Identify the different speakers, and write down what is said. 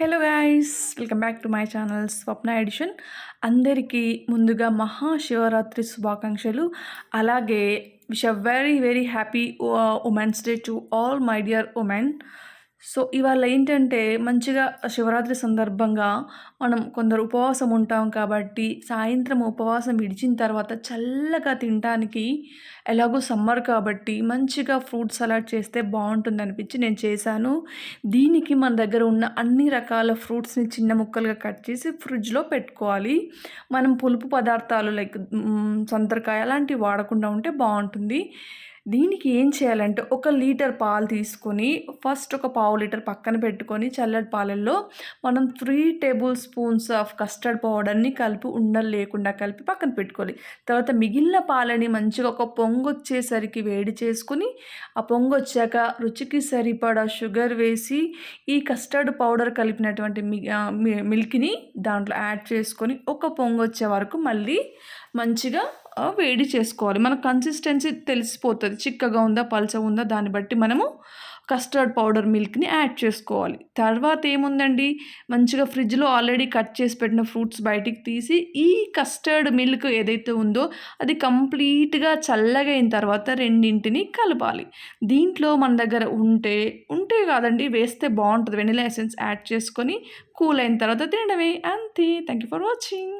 Speaker 1: Hello guys welcome back to my channel Swapna edition. అందరికీ ముందుగా మహాశివరాత్రి శుభాకాంక్షలు. అలాగే wish a very very happy women's day to all my dear women. So ఇవాళ ఏంటంటే మంచిగా శివరాత్రి సందర్భంగా మనం కొందరు ఉపవాసం ఉంటాం కాబట్టి సాయంత్రం ఉపవాసం విడిచిన తర్వాత చల్లగా తినడానికి ఎలాగో సమ్మర్ కాబట్టి మంచిగా ఫ్రూట్ సలాడ్ చేస్తే బాగుంటుంది అనిపించి నేను చేశాను. దీనికి మన దగ్గర ఉన్న అన్ని రకాల ఫ్రూట్స్ని చిన్న ముక్కలుగా కట్ చేసి ఫ్రిడ్జ్లో పెట్టుకోవాలి. మనం పులుపు పదార్థాలు లైక్ సంతరకాయ అలాంటివి వాడకుండా ఉంటే బాగుంటుంది. దీనికి ఏం చేయాలంటే ఒక లీటర్ పాలు తీసుకొని ఫస్ట్ ఒక పావు లీటర్ పక్కన పెట్టుకొని చల్లటి పాలల్లో మనం three tablespoons of custard పౌడర్ని కలిపి ఉండలు లేకుండా కలిపి పక్కన పెట్టుకోవాలి. తర్వాత మిగిలిన పాలని మంచిగా ఒక పొంగు వచ్చేసరికి వేడి చేసుకుని ఆ పొంగు వచ్చాక రుచికి సరిపడా షుగర్ వేసి ఈ కస్టర్డ్ పౌడర్ కలిపినటువంటి మిల్క్ని దాంట్లో యాడ్ చేసుకొని ఒక పొంగు వచ్చే వరకు మళ్ళీ మంచిగా వేడి చేసుకోవాలి. మన కన్సిస్టెన్సీ తెలిసిపోతుంది. చిక్కగా ఉందా పల్చ ఉందా దాన్ని బట్టి మనము కస్టర్డ్ పౌడర్ మిల్క్ని యాడ్ చేసుకోవాలి. తర్వాత ఏముందండి? మంచిగా ఫ్రిడ్జ్లో ఆల్రెడీ కట్ చేసి పెట్టిన ఫ్రూట్స్ బయటికి తీసి ఈ కస్టర్డ్ మిల్క్ ఏదైతే ఉందో అది కంప్లీట్గా చల్లగా అయిన తర్వాత రెండింటిని కలపాలి. దీంట్లో మన దగ్గర ఉంటే ఉంటే కాదండి వేస్తే బాగుంటుంది. వెనిలా ఎసెన్స్ యాడ్ చేసుకొని కూల్ అయిన తర్వాత తినడమే. అంతే. Thank you for watching